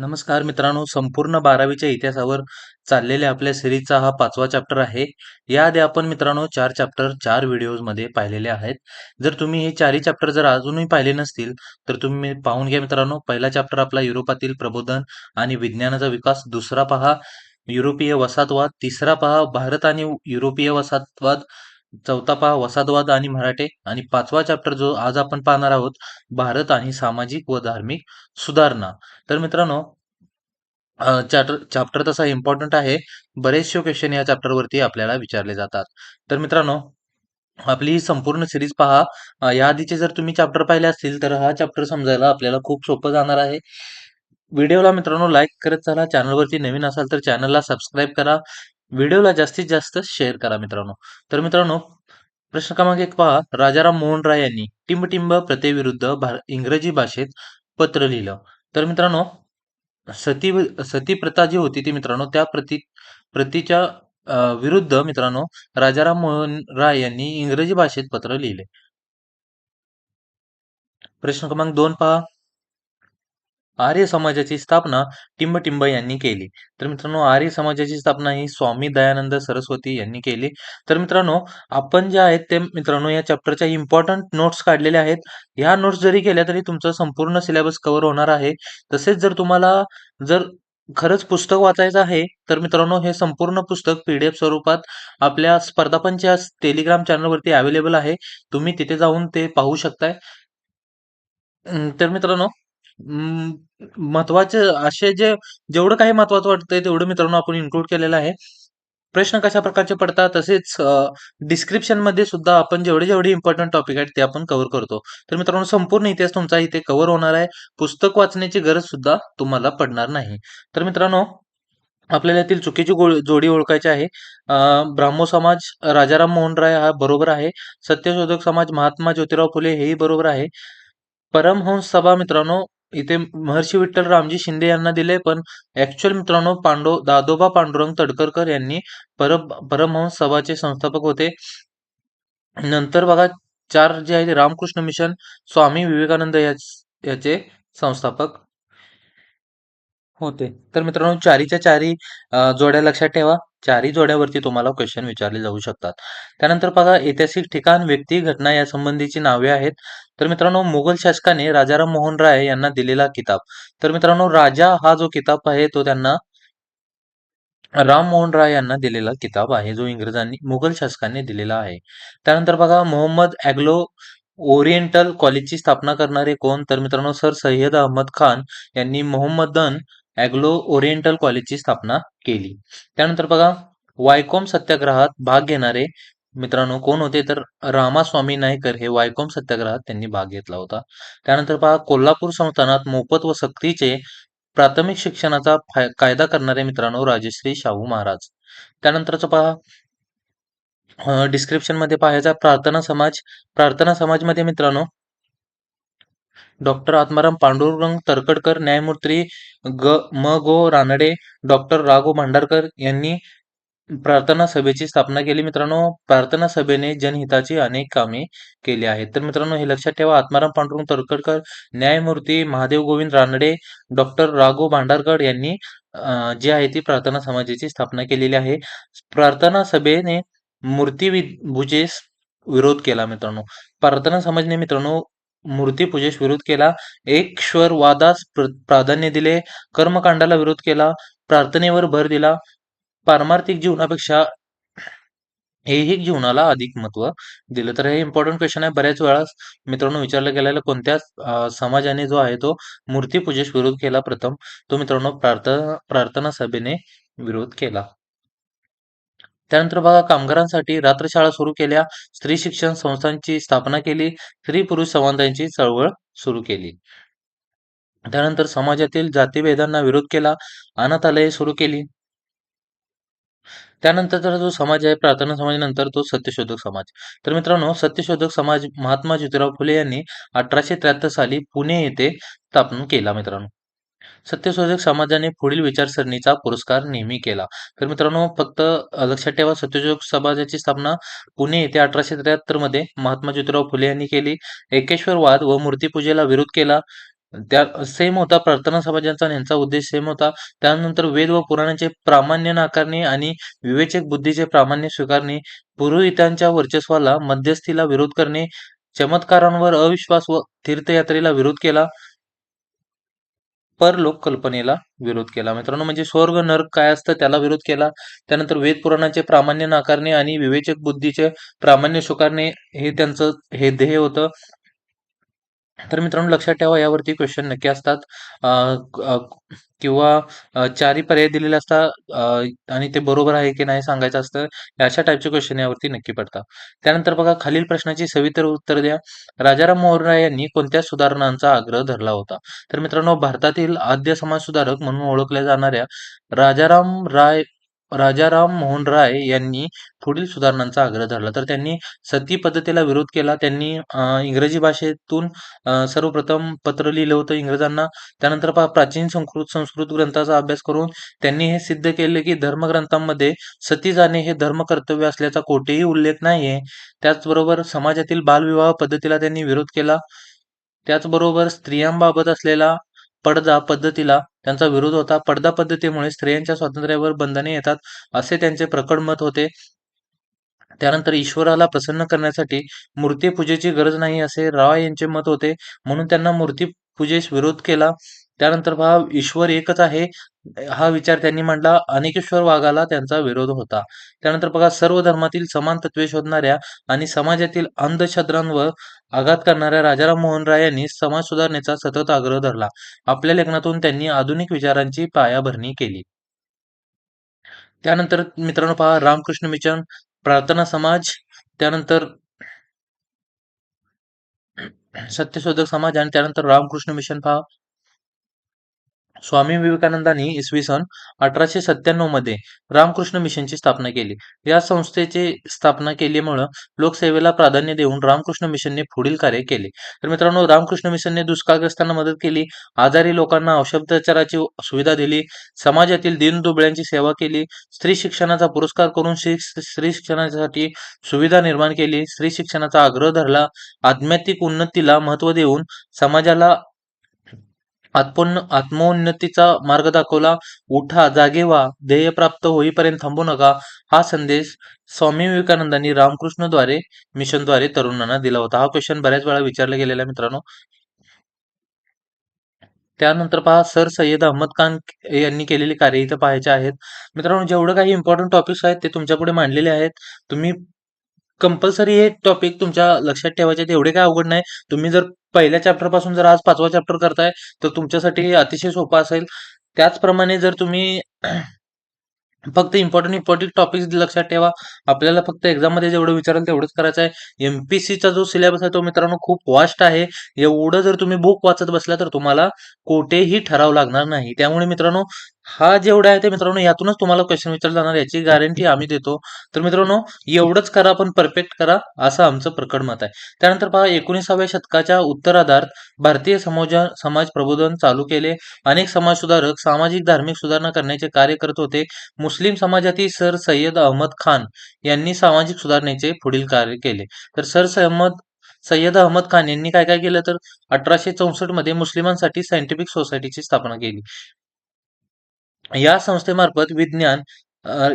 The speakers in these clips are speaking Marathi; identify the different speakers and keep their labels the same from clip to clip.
Speaker 1: नमस्कार मित्रांनो संपूर्ण बारावीच्या इतिहासावर चाललेल्या आपल्या सिरीजचा हा पाचवा चॅप्टर आहे. याआधी आपण मित्रांनो चार चॅप्टर चार व्हिडिओजमध्ये पाहिलेले आहेत. जर तुम्ही हे चारही चॅप्टर जर अजूनही पाहिले नसतील तर तुम्ही पाहून घ्या मित्रांनो. पहिला चॅप्टर आपला युरोपातील प्रबोधन आणि विज्ञानाचा विकास. दुसरा पहा युरोपीय वसाहतवाद. तिसरा पहा भारत आणि युरोपीय वसाहतवाद. चौथा पहा वसाहतवाद आणि मराठे. आणि पाचवा चॅप्टर जो आज आपण पाहणार आहोत भारत आणि सामाजिक व धार्मिक सुधारणा. तर मित्रांनो चॅप्टर चॅप्टर तसा इम्पॉर्टंट आहे. बरेचसे क्वेश्चन या चॅप्टरवरती आपल्याला विचारले जातात. तर मित्रांनो आपली ही संपूर्ण सिरीज पहा. अ, याआधीचे जर तुम्ही चॅप्टर पाहिले असतील तर हा चॅप्टर समजायला आपल्याला खूप सोपं जाणार आहे. व्हिडिओला मित्रांनो लाईक करत चला. चॅनलवरती नवीन असाल तर चॅनलला सबस्क्राईब करा. व्हिडिओला जास्तीत जास्त शेअर करा मित्रांनो. तर मित्रांनो प्रश्न क्रमांक एक पहा. राजाराम मोहन राय यांनी टिंबटिंब प्रथेविरुद्ध इंग्रजी भाषेत पत्र लिहिलं. तर मित्रांनो सती सती प्रथा जी होती ती मित्रांनो. त्या प्रती प्रतीच्या विरुद्ध मित्रांनो राजाराम मोहन राय यांनी इंग्रजी भाषेत पत्र लिहिले. प्रश्न क्रमांक दोन पहा. आर्य समाजाची स्थापना टिंबटिंब यांनी केली. तर मित्रांनो आर्य समाजाची स्थापना ही स्वामी दयानंद सरस्वती यांनी केली. तर मित्रांनो आपण जे आहेत ते मित्रांनो या चॅप्टरच्या इम्पॉर्टंट नोट्स काढलेल्या आहेत. ह्या नोट्स जरी केल्या तरी तुमचं संपूर्ण सिलेबस कव्हर होणार आहे. तसेच जर तुम्हाला जर खरंच पुस्तक वाचायचं आहे तर मित्रांनो हे संपूर्ण पुस्तक पीडीएफ स्वरूपात आपल्या स्पर्धापनच्या टेलिग्राम चॅनलवरती अवेलेबल आहे. तुम्ही तिथे जाऊन ते पाहू शकताय. तर मित्रांनो अं, महत्त्वाचे असे जे जेवढं काही महत्वाचं वाटतंय तेवढं मित्रांनो आपण इन्क्लूड केलेलं आहे. प्रश्न कशा प्रकारचे पडतात तसेच डिस्क्रिप्शनमध्ये सुद्धा आपण जेवढे जेवढे इम्पॉर्टंट टॉपिक आहेत ते आपण कव्हर करतो. तर मित्रांनो संपूर्ण इतिहास तुमचा इथे कव्हर होणार आहे. पुस्तक वाचण्याची गरज सुद्धा तुम्हाला पडणार नाही. तर मित्रांनो आपल्याला यातील चुकीची जोडी ओळखायची आहे. ब्राह्मो समाज राजाराम मोहन राय हा बरोबर आहे. सत्यशोधक समाज महात्मा ज्योतिराव फुले हेही बरोबर आहे. परमहंस सभा मित्रांनो इथे महर्षी विठ्ठल रामजी शिंदे यांना दिले पण ऍक्च्युअल मित्रांनो पांडव दादोबा पांडुरंग तडकरकर यांनी पर परमहंस सभाचे संस्थापक होते. नंतर बघा चार जे आहे रामकृष्ण मिशन स्वामी विवेकानंद याचे संस्थापक होते. तर मित्रांनो चारीच्या चारी जोड्या लक्षात ठेवा. चारी जोड्यावरती तुम्हाला क्वेश्चन विचारले जाऊ शकतात. त्यानंतर बघा ऐतिहासिक ठिकाण व्यक्ती घटना या संबंधीची नावे आहेत. तर मित्रांनो मुघल शासकाने राजाराम मोहन राय यांना दिलेला किताब. तर मित्रांनो राजा हा जो किताब आहे तो त्यांना राम मोहन राय यांना दिलेला किताब आहे जो इंग्रजांनी मुघल शासकाने दिलेला आहे. त्यानंतर बघा मोहम्मद अॅग्लो ओरिएंटल कॉलेजची स्थापना करणारे कोण? तर मित्रांनो सर सय्यद अहमद खान यांनी मोहम्मदन अँग्लो ओरिएंटल कॉलेजची स्थापना केली. त्यानंतर बघा वायकोम सत्याग्रहात भाग घेणारे मित्रांनो कोण होते? तर रामास्वामी नायकर हे वायकोम सत्याग्रहात त्यांनी भाग घेतला होता. त्यानंतर पहा कोल्हापूर संस्थानात मोफत व सक्तीचे प्राथमिक शिक्षणाचा कायदा करणारे मित्रांनो राजश्री शाहू महाराज. त्यानंतरच पहा डिस्क्रिप्शनमध्ये पाहायचा प्रार्थना समाज प्रार्थना समाजमध्ये मित्रांनो डॉक्टर आत्माराम पांडुरंग तरकडकर न्यायमूर्ती ग म गो रानडे डॉक्टर राघो भांडारकर यांनी प्रार्थना सभेची स्थापना केली. मित्रांनो प्रार्थना सभेने जनहिताची अनेक कामे केली आहेत. तर मित्रांनो हे लक्षात ठेवा आत्माराम पांडुरंग तरकडकर न्यायमूर्ती महादेव गोविंद रानडे डॉक्टर राघो भांडारकर यांनी जी आहे ती प्रार्थना समाजाची स्थापना केलेली आहे. प्रार्थना सभेने मूर्तीपूजेस विरोध केला मित्रांनो. प्रार्थना समाजने मित्रांनो मूर्तीपूजेस विरोध केला. एकश्वरवादास प्राधान्य दिले. कर्मकांडाला विरोध केला. प्रार्थनेवर भर दिला. पारमार्थिक जीवनापेक्षा ऐहिक जीवनाला अधिक महत्त्व दिलं. तर हे इम्पॉर्टंट क्वेश्चन आहे. बऱ्याच वेळा मित्रांनो विचारलं गेलेलं कोणत्या समाजाने जो आहे तो मूर्तीपूजेस विरोध केला प्रथम. तो मित्रांनो प्रार्थना प्रार्थना सभेने विरोध केला. त्यानंतर बघा कामगारांसाठी रात्रशाळा सुरू केल्या. स्त्री शिक्षण संस्थांची स्थापना केली. स्त्री पुरुष समानतांची चळवळ सुरू केली. त्यानंतर समाजातील जातीभेदांना विरोध केला. अनाथालये सुरू केली. त्यानंतरचा जो समाज आहे प्रार्थना समाजानंतर तो सत्यशोधक समाज. तर मित्रांनो सत्यशोधक समाज महात्मा ज्योतिराव फुले यांनी अठराशे त्र्याहत्तर साली पुणे येथे स्थापन केला मित्रांनो. सत्यशोधक समाजाने पुढील विचारसरणीचा पुरस्कार नेहमी केला. तर मित्रांनो फक्त लक्षात ठेवा सत्यशोधक समाजाची स्थापना पुणे येथे अठराशे त्र्याहत्तरमध्ये महात्मा ज्योतिराव फुले यांनी केली. एकेश्वरवाद व मूर्तीपूजेला विरोध केला. त्या सेम होता प्रार्थना समाजांचा यांचा उद्देश सेम होता. त्यानंतर वेद व पुराणांचे प्रामाण्य नाकारणे आणि विवेचक बुद्धीचे प्रामाण्य स्वीकारणे पुरोहितांच्या वर्चस्वाला मध्यस्थीला विरोध करणे चमत्कारांवर अविश्वास व तीर्थयात्रेला विरोध केला. परलोक कल्पनेला विरोध केला. मित्रांनो म्हणजे स्वर्ग नर्क काय असतं त्याला विरोध केला. त्यानंतर वेद पुराणाचे प्रामाण्य नाकारणे आणि विवेचक बुद्धीचे प्रामाण्य स्वीकारणे हे त्यांचं हे ध्येय होतं. तर मित्रांनो लक्षात ठेवा यावरती क्वेश्चन नक्की असतात. किंवा चारही पर्याय दिलेले असतात आणि ते बरोबर आहे की नाही सांगायचं असतं अशा टाईपचे क्वेश्चन यावरती नक्की पडतात. त्यानंतर बघा खालील प्रश्नाची सविस्तर उत्तर द्या. राजाराम मोहन राय यांनी कोणत्या सुधारणांचा आग्रह धरला होता? तर मित्रांनो भारतातील आद्य समाज सुधारक म्हणून ओळखल्या जाणाऱ्या राजाराम राय राजाराम मोहन राय यांनी पुढील सुधारणांचा आग्रह धरला. तर त्यांनी सती पद्धतीला विरोध केला. त्यांनी इंग्रजी भाषेतून सर्वप्रथम पत्र लिहिलं होतं इंग्रजांना. त्यानंतर प्राचीन संस्कृत संस्कृत ग्रंथाचा अभ्यास करून त्यांनी हे सिद्ध केले की धर्मग्रंथांमध्ये सती जाणे हे धर्म कर्तव्य असल्याचा कोठेही उल्लेख नाहीये. त्याचबरोबर समाजातील बालविवाह पद्धतीला त्यांनी विरोध केला. त्याचबरोबर स्त्रियांबाबत असलेला पडदा पद्धतीला त्यांचा विरोध होता. पडदा पद्धतीमुळे स्त्रियांच्या स्वातंत्र्यावर बंधने येतात असे त्यांचे प्रकट मत होते. त्यानंतर ईश्वराला प्रसन्न करण्यासाठी मूर्तीपूजेची गरज नाही असे राय यांचे मत होते. म्हणून त्यांना मूर्तीपूजेस विरोध केला. त्यानंतर पहा ईश्वर एकच आहे. हा विचार त्यांनी मांडला. अनेकेश्वर वाघाला त्यांचा विरोध होता. त्यानंतर बघा सर्व धर्मातील समान तत्वे शोधणाऱ्या आणि समाजातील अंधश्रद्धांवर आघात करणाऱ्या राजाराम मोहन राय यांनी समाज सुधारणेचा सतत आग्रह धरला. आपल्या लेखनातून त्यांनी आधुनिक विचारांची पायाभरणी केली. त्यानंतर मित्रांनो पहा रामकृष्ण मिशन प्रार्थना समाज त्यानंतर सत्यशोधक समाज आणि त्यानंतर रामकृष्ण मिशन पहा. स्वामी विवेकानंदांनी इसवी सन अठराशे सत्त्याण्णवमध्ये रामकृष्ण मिशनची स्थापना केली. या संस्थेची स्थापना केल्यामुळं लोकसेवेला प्राधान्य देऊन रामकृष्ण मिशनने पुढील कार्य केले. तर मित्रांनो रामकृष्ण मिशनने दुष्काळग्रस्तांना मदत केली आजारी लोकांना औषधोपचाराची सुविधा दिली समाजातील दीनदुबळ्यांची सेवा केली स्त्री शिक्षणाचा पुरस्कार करून श्री स्त्री शिक्षणासाठी सुविधा निर्माण केली स्त्री शिक्षणाचा आग्रह धरला आध्यात्मिक उन्नतीला महत्त्व देऊन समाजाला आत्मोन्न आत्मोन्नतीचा मार्ग दाखवला. उठा जागे व्हा. ध्येय प्राप्त होईपर्यंत थांबू नका. हा संदेश स्वामी विवेकानंदांनी रामकृष्णद्वारे मिशनद्वारे तरुणांना दिला होता. हा क्वेश्चन बऱ्याच वेळा विचारला गेलेला मित्रांनो. त्यानंतर पहा सर सय्यद अहमद खान यांनी केलेली कार्य इथं पाहायचे आहेत. मित्रांनो जेवढं काही इम्पॉर्टंट टॉपिक्स आहेत ते तुमच्यापुढे मांडलेले आहेत. तुम्ही कंपल्सरी हे टॉपिक तुमच्या लक्षात ठेवायचे एवढे काय अवघड नाही. तुम्ही जर पहिल्या चॅप्टरपासून जर आज पाचवा चॅप्टर करताय तर तुमच्यासाठी हे अतिशय सोपं असेल. त्याचप्रमाणे जर तुम्ही फक्त इम्पॉर्टंट इम्पॉर्टंट टॉपिक्स लक्षात ठेवा. आपल्याला फक्त एक्झाममध्ये जेवढं विचाराल तेवढंच करायचं आहे. एमपीसीचा जो सिलेबस आहे तो मित्रांनो खूप वास्ट आहे. एवढं जर तुम्ही बुक वाचत बसला तर तुम्हाला कोठेही ठराव लागणार नाही. त्यामुळे मित्रांनो हा जेवढा आहे ते मित्रांनो यातूनच तुम्हाला क्वेश्चन विचारला जाणार याची गॅरंटी आम्ही देतो. तर मित्रांनो एवढंच करा पण परफेक्ट करा असं आमचं प्रकट मत आहे. त्यानंतर पहा एकोणीसाव्या शतकाच्या उत्तराधार्थ भारतीय समाज समाज प्रबोधन चालू केले. अनेक समाज सुधारक सामाजिक धार्मिक सुधारणा करण्याचे कार्य करत होते. मुस्लिम समाजातील सर सय्यद अहमद खान यांनी सामाजिक सुधारणेचे पुढील कार्य केले. तर सर सय्यद सय्यद अहमद खान यांनी काय काय केलं? तर अठराशे चौसष्टमध्ये मुस्लिमांसाठी सायंटिफिक सोसायटीची स्थापना केली. या संस्थेमार्फत विज्ञान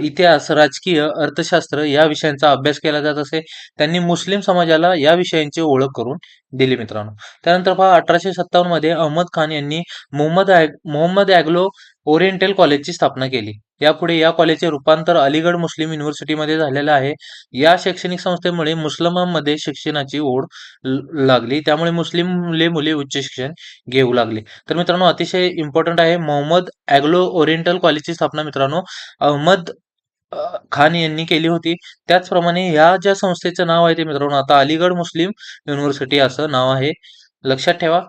Speaker 1: इतिहास राजकीय अर्थशास्त्र या विषयांचा अभ्यास केला जात असे. त्यांनी मुस्लिम समाजाला या विषयांची ओळख करून दिली मित्रांनो. त्यानंतर पहा अठराशे सत्तावन्नमध्ये अहमद खान यांनी मोहम्मद मोहम्मद अॅग्लो ओरिएंटल कॉलेजची स्थापना केली. यापुढे या कॉलेजचे रूपांतर अलीगड मुस्लिम युनिव्हर्सिटीमध्ये झालेलं आहे. या शैक्षणिक संस्थेमुळे मुस्लिमांमध्ये शिक्षणाची ओढ लागली. त्यामुळे मुस्लिम मुले मुले उच्च शिक्षण घेऊ लागले. तर मित्रांनो अतिशय इम्पॉर्टंट आहे. मोहम्मद अॅग्लो ओरिएंटल कॉलेजची स्थापना मित्रांनो अहमद खान यांनी केली होती. त्याचप्रमाणे ह्या ज्या संस्थेचं नाव आहे ते मित्रांनो आता अलीगड मुस्लिम युनिव्हर्सिटी असं नाव आहे. लक्षात ठेवा.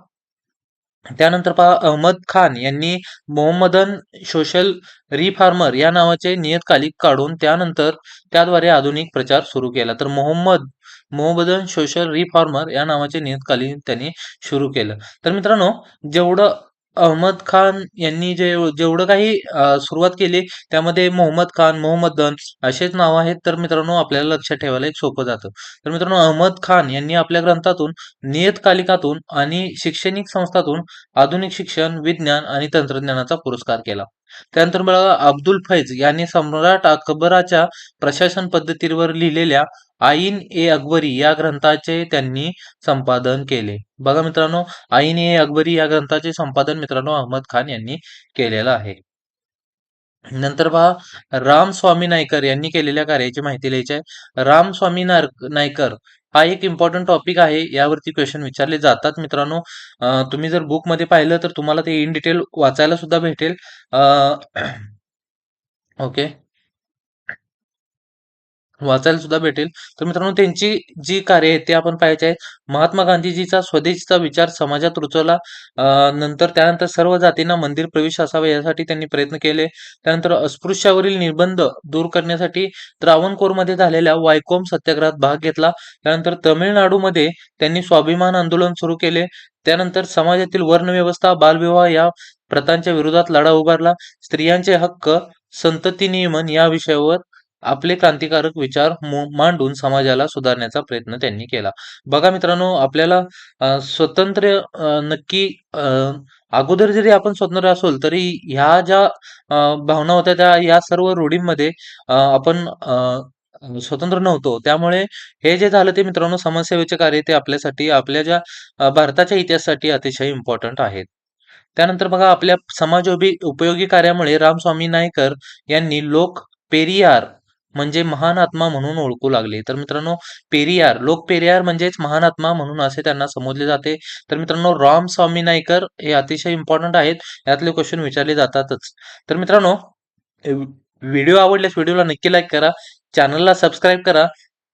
Speaker 1: त्यानंतर पहा अहमद खान यांनी मोहम्मदन सोशल रिफॉर्मर या नावाचे नियतकालिक काढून त्यानंतर त्याद्वारे आधुनिक प्रचार सुरू केला. तर मोहम्मद मोहम्मदन सोशल रिफॉर्मर या नावाचे नियतकालिक त्यांनी सुरू केलं. तर मित्रांनो जेवढं अहमद खान यांनी जे जेवढं काही अ, सुरुवात केली त्यामध्ये मोहम्मद खान, मोहम्मदन असेच नाव आहेत तर मित्रांनो आपल्याला लक्षात ठेवायला एक सोपं जातं. तर मित्रांनो अहमद खान यांनी आपल्या ग्रंथातून नियतकालिकातून आणि शैक्षणिक संस्थातून आधुनिक शिक्षण, विज्ञान आणि तंत्रज्ञानाचा पुरस्कार केला. त्यानंतर बघा अब्दुल फैज यांनी सम्राट अकबराच्या प्रशासन पद्धतीवर लिहिलेल्या आईन ए अकबरी या ग्रंथाचे त्यांनी संपादन केले. बघा मित्रांनो आईने अकबरी या ग्रंथाचे संपादन मित्रांनो अहमद खान यांनी केलेलं आहे. नंतर पहा रामस्वामी नायकर यांनी केलेल्या कार्याची माहिती लिहायची आहे. रामस्वामी स्वामी नायकर हा एक इम्पॉर्टंट टॉपिक आहे. यावरती क्वेश्चन विचारले जातात मित्रांनो. तुम्ही जर बुकमध्ये पाहिलं तर तुम्हाला ते इन डिटेल वाचायला सुद्धा भेटेल. ओके. वाचायला सुद्धा भेटेल. तर मित्रांनो त्यांची जी कार्य आहेत ते आपण पाहायचे आहेत. महात्मा गांधीजीचा स्वदेशीचा विचार समाजात रुचवला नंतर त्यानंतर सर्व जातींना मंदिर प्रवेश असावा यासाठी त्यांनी प्रयत्न केले. त्यानंतर अस्पृश्यावरील निर्बंध दूर करण्यासाठी त्रावणकोरमध्ये झालेल्या वायकोम सत्याग्रहात भाग घेतला. त्यानंतर तमिळनाडूमध्ये त्यांनी स्वाभिमान आंदोलन सुरू केले. त्यानंतर समाजातील वर्णव्यवस्था, बालविवाह या प्रथांच्या विरोधात लढा उभारला. स्त्रियांचे हक्क, संतती नियमन या विषयावर आपले क्रांतिकारक विचार मांडून समाजाला सुधारण्याचा प्रयत्न त्यांनी केला. बघा मित्रांनो आपल्याला स्वतंत्र नक्की अगोदर जरी आपण स्वतंत्र असोल तरी ह्या ज्या भावना होत्या त्या या सर्व रूढींमध्ये आपण स्वतंत्र नव्हतो. त्यामुळे हे जे झालं ते मित्रांनो समाजसेवेचे कार्य ते आपल्यासाठी आपल्या ज्या भारताच्या इतिहासासाठी अतिशय इम्पॉर्टंट आहेत. त्यानंतर बघा आपल्या समाज उपयोगी कार्यामुळे रामस्वामी नायकर यांनी लोक पेरियार म्हणजे महान आत्मा म्हणून ओळखू लागले. तर मित्रांनो पेरियार, लोक पेरियार म्हणजेच महान आत्मा म्हणून असे त्यांना संबोधले जाते. तर मित्रांनो राम स्वामी नायकर हे अतिशय इम्पॉर्टंट आहेत. यातले क्वेश्चन विचारले जातातच. तर मित्रांनो व्हिडिओ आवडल्यास व्हिडिओला नक्की लाईक करा. चॅनलला सबस्क्राईब करा.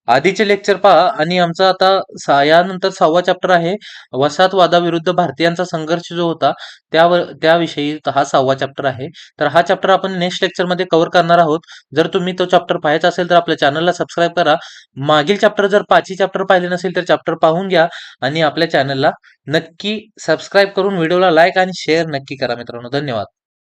Speaker 1: आधीचे लेक्चर पहा आणि आमचा आता सा यानंतर सहावा चॅप्टर आहे. वसाहतवादाविरुद्ध भारतीयांचा संघर्ष जो होता त्यावर त्याविषयी हा सहावा चॅप्टर आहे. तर हा चॅप्टर आपण नेक्स्ट लेक्चरमध्ये कव्हर करणार आहोत. जर तुम्ही तो चॅप्टर पाहायचा असेल तर आपल्या चॅनलला सबस्क्राईब करा. मागील चॅप्टर जर पाचही चॅप्टर पाहिले नसेल तर चॅप्टर पाहून घ्या आणि आपल्या चॅनलला नक्की सबस्क्राईब करून व्हिडिओला लाईक आणि शेअर नक्की करा मित्रांनो. धन्यवाद.